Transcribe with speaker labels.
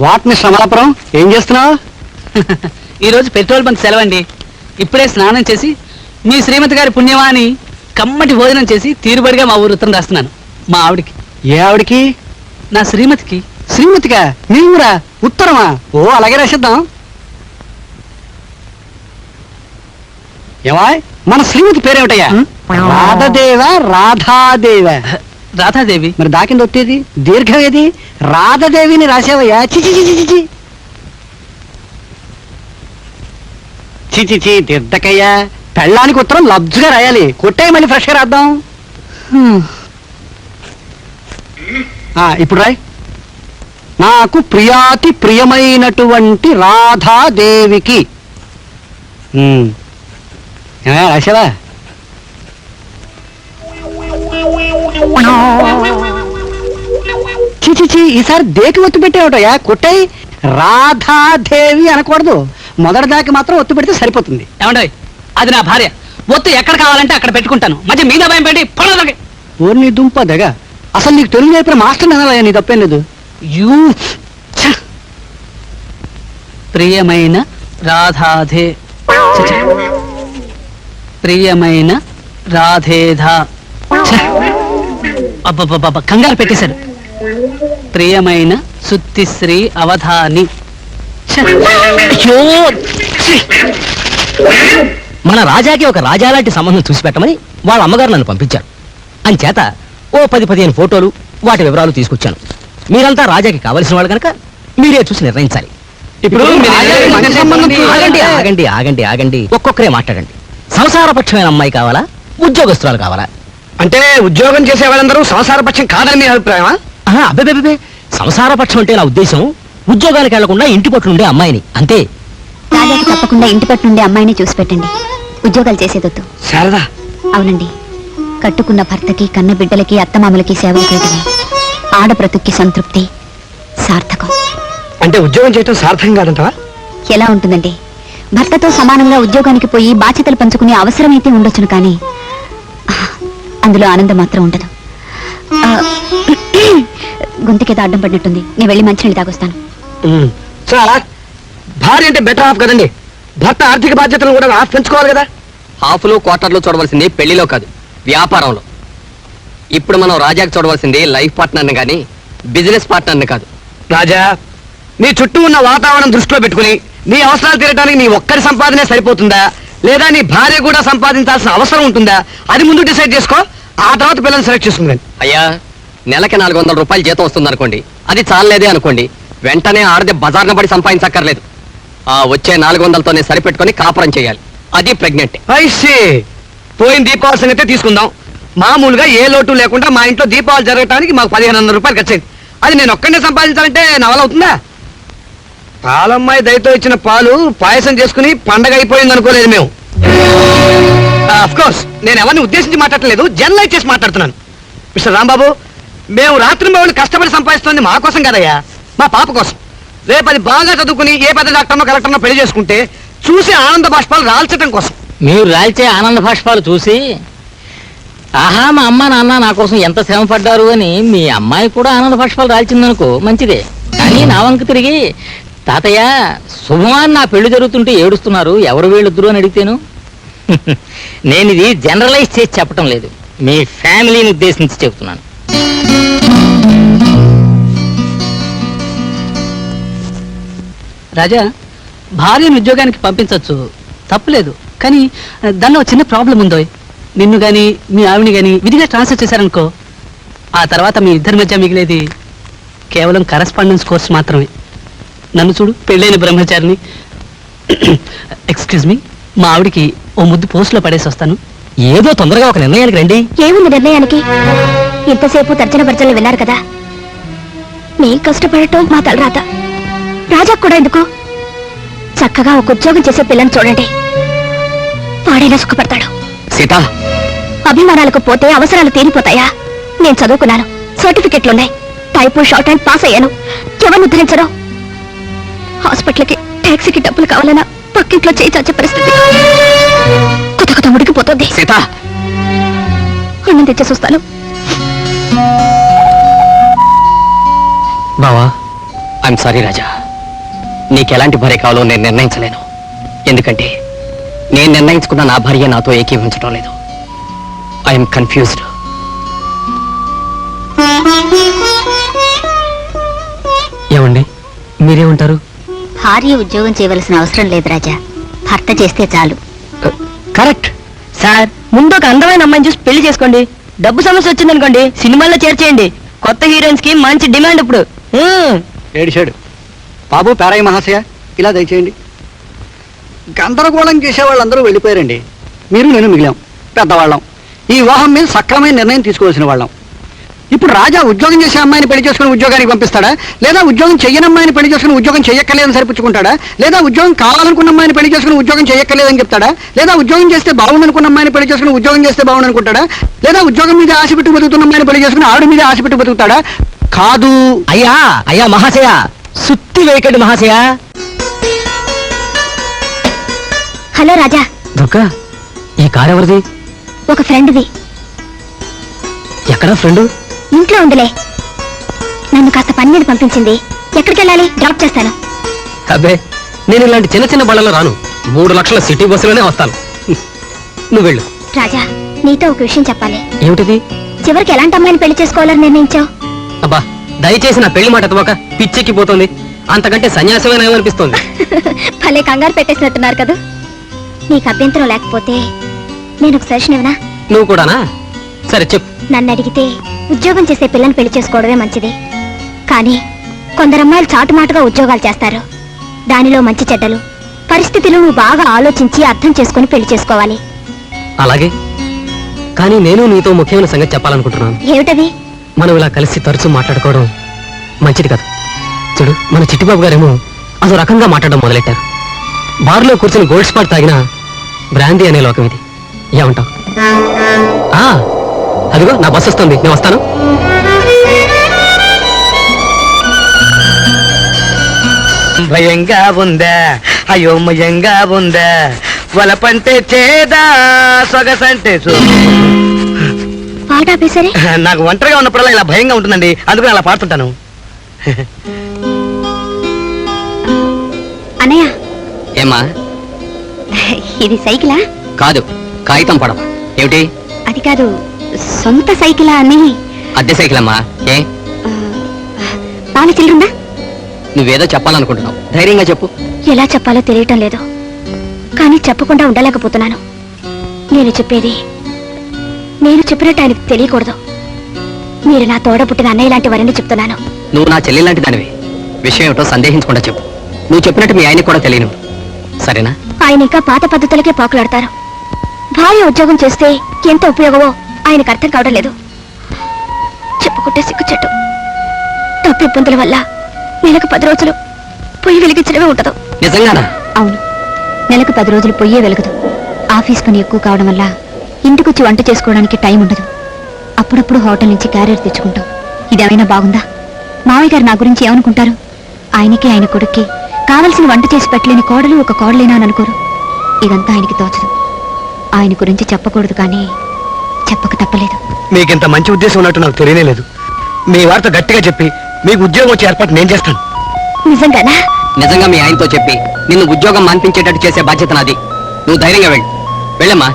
Speaker 1: What miss Amalapuram ఏం చేస్తున్నావు?
Speaker 2: ఈ రోజు పెట్రోల్ బంక్ సెలవండి. ఇప్పుడే స్నానం చేసి మీ శ్రీమతి గారి పుణ్యమాని కమ్మటి భోజనం చేసి తీరుబడిగా మా ఊరు ఉత్తరం రాస్తున్నాను. మా ఆవిడికి.
Speaker 1: ఏ ఆవిడికి?
Speaker 2: నా శ్రీమతికి.
Speaker 1: శ్రీమతిగా నీ ఊరా ఉత్తరమా? ఓ అలాగే రాసిద్దాం. ఏమా మన శ్రీమతి పేరేమిటయ్యా? రాధదేవ రాధాదేవ.
Speaker 2: రాధాదేవి.
Speaker 1: మరి దాకింది వచ్చేది దీర్ఘం ఏది? రాధదేవిని రాసావయ్యా చిచి చిచి చిచి చిచి చి. దిద్దకయ్యా పెళ్ళానికి ఉత్తరం లబ్జుగా రాయాలి. కొట్టాయి మళ్ళీ ఫ్రెష్గా రాద్దాం. ఇప్పుడు రాయ్. నాకు ప్రియాతి ప్రియమైనటువంటి రాధాదేవికి. రాసావా చి చి చి ఈసారి దేకి ఒత్తు పెట్టేవటయా కొట్టాయి రాధాదేవి అనకూడదు. మొదటి దాకి మాత్రం ఒత్తు పెడితే సరిపోతుంది.
Speaker 2: ఏమంటాయి అది నా భార్య. ఒత్తు ఎక్కడ కావాలంటే అక్కడ పెట్టుకుంటాను. మధ్య మీద భయం పెట్టి పడదలకి
Speaker 1: ఓర్ని దుంప దగ. అసలు నీకు తెలుగు నేర్పిన మాస్టర్ అనాలయ్యా నీ తప్పేం లేదు.
Speaker 2: యూ! ప్రియమైన రాధాధే. ప్రియమైన రాధేధా ఛ! అబ్బబ్బబ్బబ్బ కంగారు పెట్టేశాడు ప్రియమైన సుత్తిశ్రీ అవధాని!
Speaker 3: మన రాజాకి ఒక రాజా లాంటి సంబంధం చూసి పెట్టమని వాళ్ళ అమ్మగారు నన్ను పంపించారు. అంచేత ఓ పది పదిహేను ఫోటోలు వాటి వివరాలు తీసుకొచ్చాను. మీరంతా రాజాకి కావలసిన వాళ్ళు కనుక మీరే చూసి నిర్ణయించాలి.
Speaker 2: ఇప్పుడు
Speaker 3: ఆగండి ఆగండి ఆగండి ఆగండి. ఒక్కొక్కరే మాట్లాడండి. సంసారపక్షమైన అమ్మాయి కావాలా? ఉద్యోగస్తురాలు కావాలా?
Speaker 1: అంటే ఉద్యోగం చేసే వాళ్ళందరూ సంసారపక్షం కాదని మీ అభిప్రాయమా?
Speaker 3: అబ్బే అబ్బే, అబ్బే. సంసారపక్షం అంటే నా ఉద్దేశం ఉద్యోగానికి వెళ్ళకుండా ఇంటి పట్టు ఉండే అమ్మాయిని అంతే.
Speaker 4: రాజాకి తప్పకుండా ఇంటి పట్టు నుండి అమ్మాయిని చూసి పెట్టండి. ఉద్యోగాలు చేసేదొద్దు.
Speaker 1: శారదా.
Speaker 4: అవునండి. కట్టుకున్న భర్తకి కన్న బిడ్డలకి అత్తమామలకి సేవలు చేయడమే. ఆడబ్రతుక్కి సంతృప్తి సార్థకం.
Speaker 1: అంటే ఉద్యోగం చేయటం సార్థకం కాదంటవా?
Speaker 4: ఎలా ఉంటుందండి? భర్తతో సమానంగా ఉద్యోగానికి పోయి బాధ్యతలు పంచుకునే అవసరమైతే ఉండొచ్చును కానీ అందులో ఆనందం మాత్రం ఉండదు. గొంతుకేదో అడ్డం పడినట్టుంది. నేను వెళ్ళి మంచినీళ్ళు తాగొస్తాను.
Speaker 1: అలా భార్య అంటే బెటర్ హాఫ్ కదండి. భర్త ఆర్థిక బాధ్యతలు కూడా హాఫ్ పెంచుకోవాలి కదా.
Speaker 5: హాఫ్లో క్వార్టర్లో చూడవలసింది పెళ్ళిలో కాదు వ్యాపారంలో. ఇప్పుడు మనం రాజాకి చూడవలసింది లైఫ్ పార్ట్నర్ని కానీ బిజినెస్ పార్ట్నర్ని కాదు.
Speaker 1: రాజా నీ చుట్టూ ఉన్న వాతావరణం దృష్టిలో పెట్టుకుని నీ అవసరాలు తీరడానికి నీ ఒక్కరి సంపాదనే సరిపోతుందా? లేదా నీ భార్య కూడా సంపాదించాల్సిన అవసరం ఉంటుందా? అది ముందు డిసైడ్ చేసుకో. ఆ తర్వాత పిల్లల్ని సెలెక్ట్ చేసుకుందాం
Speaker 5: అయ్యా నెలకి నాలుగు వందల రూపాయలు జీతం వస్తుంది అనుకోండి. అది చాలలేదే అనుకోండి. వెంటనే ఆడది బజార్న పడి సంపాదించక్కర్లేదు. ఆ వచ్చే నాలుగు వందలతోనే సరిపెట్టుకొని కాపురం చేయాలి. అది ప్రెగ్నెంట్
Speaker 1: ఐసీ పోయిన దీపావళి సంగతే తీసుకుందాం. మామూలుగా ఏ లోటు లేకుండా మా ఇంట్లో దీపావళి జరగటానికి మాకు పదిహేను వందల రూపాయలు ఖర్చు అయింది. అది నేను ఒక్కడే సంపాదించాలంటే నా వల్ల అవుతుందా? పాలమ్మాయి దయతో ఇచ్చిన పాలు పాయసం చేసుకుని పండగ అయిపోయింది అనుకోలేదు మేము. Ah, కోర్స్ నేను ఎవరిని ఉద్దేశించి మాట్లాడలేదు జనరలైజ్ చేసి మాట్లాడుతున్నాను. మిస్టర్ రాంబాబు మేము రాత్రి మేము కష్టపడి సంపాదిస్తుంది మా కోసం కదయ్యా మా పాప కోసం. రేపు అది బాగా చదువుకుని ఏ పెద్ద డాక్టర్నో కలెక్టర్నో పెళ్ళి చేసుకుంటే చూసి ఆనంద బాష్పాలు రాల్చడం కోసం.
Speaker 3: మీరు రాల్చే ఆనంద భాష్పాలు చూసి ఆహా మా అమ్మ నాన్న నా కోసం ఎంత శ్రమ పడ్డారు అని మీ అమ్మాయి కూడా ఆనంద భాష్పాలు రాల్చిందనుకో మంచిదే. కానీ నా వంక తిరిగి తాతయ్య శుభమాన్ నా పెళ్ళి జరుగుతుంటే ఏడుస్తున్నారు. ఎవరు వీళ్ళిద్దరు అని అడిగితేను? నేను ఇది జనరలైజ్ చేసి చెప్పటం లేదు. మీ ఫ్యామిలీని ఉద్దేశించి చెప్తున్నాను
Speaker 2: రాజా భార్యను ఉద్యోగానికి పంపించవచ్చు తప్పులేదు. కానీ దానిలో ఒక చిన్న ప్రాబ్లం ఉందో నిన్ను గాని మీ ఆవిని గాని విధిగా ట్రాన్స్ఫర్ చేశారనుకో ఆ తర్వాత మీ ఇద్దరి మధ్య మిగిలేది కేవలం కరస్పాండెన్స్ కోర్స్ మాత్రమే. నన్ను చూడు పెళ్ళైన బ్రహ్మచారిని. ఎక్స్క్యూజ్ మీ మా ఆవిడికి ఓ ముద్దు పోస్ట్లో పడేసి వస్తాను.
Speaker 3: ఏదో తొందరగా ఒక నిర్ణయానికి రండి.
Speaker 4: ఏముంది నిర్ణయానికి? ఇంతసేపు తర్జన భర్జనలు విన్నారు కదా. మేం కష్టపడటం మా తలరాత. రాజాకు కూడా ఎందుకు? చక్కగా ఒక ఉద్యోగం చేసే పిల్లని చూడండి. వాడైనా సుఖపడతాడు.
Speaker 5: సీత.
Speaker 4: అభిమానాలకు పోతే అవసరాలు తీరిపోతాయా? నేను చదువుకున్నాను. సర్టిఫికెట్లున్నాయి. టైపు షార్ట్ హ్యాండ్ పాస్ అయ్యాను. ఎవరిని ఉద్ధరించడం? హాస్పిటల్కి టాక్సీకి డబ్బులు కావాలన్నా పక్కింట్లో చేయి చాచే పరిస్థితి. కొత్త కొత్త ఉడికిపోతుంది
Speaker 5: సీత!
Speaker 4: అన్నం తెచ్చేసి వస్తాను?
Speaker 5: బావా ఐఎమ్ సారీ రాజా. నీకెలాంటి భార్య కావాలో నేను నిర్ణయించలేను. ఎందుకంటే నేను నిర్ణయించుకున్న నా భార్య నాతో ఏకీభవించడం లేదు. ఐఎమ్ కన్ఫ్యూజ్డ్
Speaker 6: ఏమండి? మీరేమంటారు?
Speaker 4: భార్య ఉద్యోగం చేయవలసిన అవసరం లేదు రాజా. భర్త చేస్తే చాలు.
Speaker 1: కరెక్ట్.
Speaker 7: సార్ ముందు ఒక అందమైన అమ్మాయిని చూసి పెళ్ళి చేసుకోండి. డబ్బు సమస్య వచ్చిందనుకోండి సినిమాల్లో చేర్చేయండి. కొత్త హీరోయిన్స్కి మంచి డిమాండ్ ఇప్పుడు.
Speaker 1: బాబు పేరయ్య మహాశయ ఇలా దయచేయండి. గందరగోళం చేసే వాళ్ళందరూ వెళ్ళిపోయారండి. మీరు నేను మిగిలాం. పెద్దవాళ్ళం. ఈ వివాహం మీద సక్రమైన నిర్ణయం తీసుకోవాల్సిన వాళ్ళం. ఇప్పుడు రాజా ఉద్యోగం చేసే అమ్మాయిని పెళ్ళి చేసుకుని ఉద్యోగానికి పంపిస్తాడా? లేదా ఉద్యోగం చెయ్యని అమ్మాయిని పెళ్ళి చేసుకుని ఉద్యోగం చెయ్యక్కర్లేదని సరిపుచ్చుకుంటాడా? లేదా ఉద్యోగం కావాలనుకున్న అమ్మాయిని పెళ్ళి చేసుకుని ఉద్యోగం చెయ్యక్కర్లేదని చెప్తాడా? లేదా ఉద్యోగం చేస్తే బాగుందనుకున్న అమ్మాయిని పెళ్ళి చేసుకుని ఉద్యోగం చేస్తే బాగుందనుకుంటాడా? లేదా ఉద్యోగం మీద ఆశ పెట్టి బతుకుతున్న అమ్మాయిని పెళ్ళి చేసుకుని ఆవిడ మీద ఆశ పెట్టి బతుకుతాడా? కాదు.
Speaker 7: అయ్యా అయ్యా మహాశయ. సుత్తి వేయకండి మహాశయ.
Speaker 4: హలో రాజా.
Speaker 6: దుర్గా ఈ కార్ ఎవరిది
Speaker 4: ఒక ఫ్రెండ్ది.
Speaker 6: ఎక్కడ ఫ్రెండ్?
Speaker 4: ఇంట్లో ఉందిలే. నన్ను కాస్త పని మీద పంపించింది. ఎక్కడికి వెళ్ళాలి? డ్రాప్ చేస్తాను.
Speaker 6: అబ్బే నేను ఇలాంటి చిన్న చిన్న బళ్ళలో రాను. మూడు లక్షల సిటీ బస్సులోనే వస్తాను. నువ్వు వెళ్ళు.
Speaker 4: రాజా నీతో ఒక విషయం చెప్పాలి.
Speaker 6: ఏమిటిది?
Speaker 4: చివరికి ఎలాంటి అమ్మాయిని పెళ్ళి చేసుకోవాలని నిర్ణయించావు?
Speaker 6: అబ్బా దయచేసి నా పెళ్ళి మాట ఎత్తమాక పిచ్చెక్కిపోతుంది అంతకంటే సన్యాసమే నయమనిపిస్తోంది.
Speaker 4: భలే కంగారు పెట్టేసినట్టున్నారు కదా. నీకు అభ్యంతరం లేకపోతే నేను ఒక సజెషన్ ఇవ్వనా?
Speaker 6: నువ్వు కూడానా? సరే చెప్పు.
Speaker 4: నన్ను అడిగితే ఉద్యోగం చేసే పిల్లని పెళ్ళి చేసుకోవడమే మంచిది. కానీ కొందరు అమ్మాయిలు చాటుమాటుగా ఉద్యోగాలు చేస్తారు. దానిలో మంచి చెడ్డలు పరిస్థితులు నువ్వు బాగా ఆలోచించి అర్థం చేసుకుని పెళ్ళి చేసుకోవాలి.
Speaker 6: అలాగే. కానీ నేను నీతో ముఖ్యమైన సంగతి చెప్పాలనుకుంటున్నాను.
Speaker 4: ఏమిటది?
Speaker 6: మనం ఇలా కలిసి తరచూ మాట్లాడుకోవడం మంచిది కాదు. చూడు మన చిట్టిబాబు గారేమో అదో రకంగా మాట్లాడడం మొదలెట్టారు. బార్లో కూర్చుని గోల్డ్ స్పాట్ తాగినా బ్రాందీ అనే లోకం ఇది. ఏమంటావు? అదిగో నా బస్ వస్తుంది. నేను వస్తాను.
Speaker 1: భయంగా ఉందా? అయోమయంగా ఉందా? వలపంటే చేదా? సొగసంటే సో-
Speaker 4: పాట ఆపేసరే
Speaker 1: నాకు ఒంటరిగా ఉన్నప్పుడల్లా ఇలా భయంగా ఉంటుందండి. అందుకని అలా పాడుతుంటాను.
Speaker 5: ఏమా
Speaker 4: ఇది సైకిలా?
Speaker 5: కాదు కాగితం పడవ. ఏమిటి?
Speaker 4: అది కాదు సొంత సైకిలా అని?
Speaker 5: అద్దె సైకిల్ అమ్మా ఏ
Speaker 4: బాగా చిల్లుందా?
Speaker 5: నువ్వేదో చెప్పాలనుకుంటున్నావు. ధైర్యంగా చెప్పు.
Speaker 4: ఎలా చెప్పాలో తెలియటం లేదు. కానీ చెప్పకుండా ఉండలేకపోతున్నాను. నేను చెప్పేది నేను చెప్పినట్టు ఆయనకు తెలియకూడదు. మీరు నా తోడ పుట్టిన అన్నయ్య లాంటి వారని చెప్తున్నాను.
Speaker 5: నువ్వు నా చెల్లి లాంటి దానివి. విషయం ఏమిటో సందేహించకుండా చెప్పు. నువ్వు చెప్పినట్టు మీ ఆయనకి కూడా తెలియను. సరేనా?
Speaker 4: ఆయన ఇంకా పాత పద్ధతులకే పాకులాడతారు. భార్య ఉద్యోగం చేస్తే ఎంత ఉపయోగమో ఆయనకు అర్థం కావడం లేదు. చెప్పుకుంటే సిగ్గుచెట్టు డబ్బు ఇబ్బందుల వల్ల నెలకు పది రోజులు పొయ్యి వెలిగించడమే ఉండదు.
Speaker 5: నిజంగానా?
Speaker 4: అవును. నెలకు పది రోజులు పొయ్యే వెలగదు. ఆఫీస్ పని ఎక్కువ కావడం వల్ల ఇంటికొచ్చి వంట చేసుకోవడానికి టైం ఉండదు. అప్పుడప్పుడు హోటల్ నుంచి క్యారియర్ తెచ్చుకుంటాం. ఇదేమైనా బాగుందా? మావయ్య గారు నా గురించి ఏమనుకుంటారు? ఆయనకి ఆయన కొడుక్కి కావలసిన వంట చేసి పెట్టలేని కోడలు ఒక కోడలేనా అని అనుకోరు. ఇదంతా ఆయనకి తోచదు. ఆయన గురించి చెప్పకూడదు కానీ చెప్పక తప్పలేదు.
Speaker 1: మీకింత మంచి ఉద్దేశం ఉన్నట్టు నాకు తెలియనే లేదు. మీ వారితో గట్టిగా చెప్పి మీకు ఉద్యోగం వచ్చే ఏర్పాటు నేను చేస్తాను.
Speaker 4: నిజంగానా?
Speaker 5: నిజంగా మీ ఆయనతో చెప్పి నిన్ను ఉద్యోగం మాన్పించేటట్టు చేసే బాధ్యత నాది. నువ్వు ధైర్యంగా వెళ్ళు. వెళ్ళమ్మా.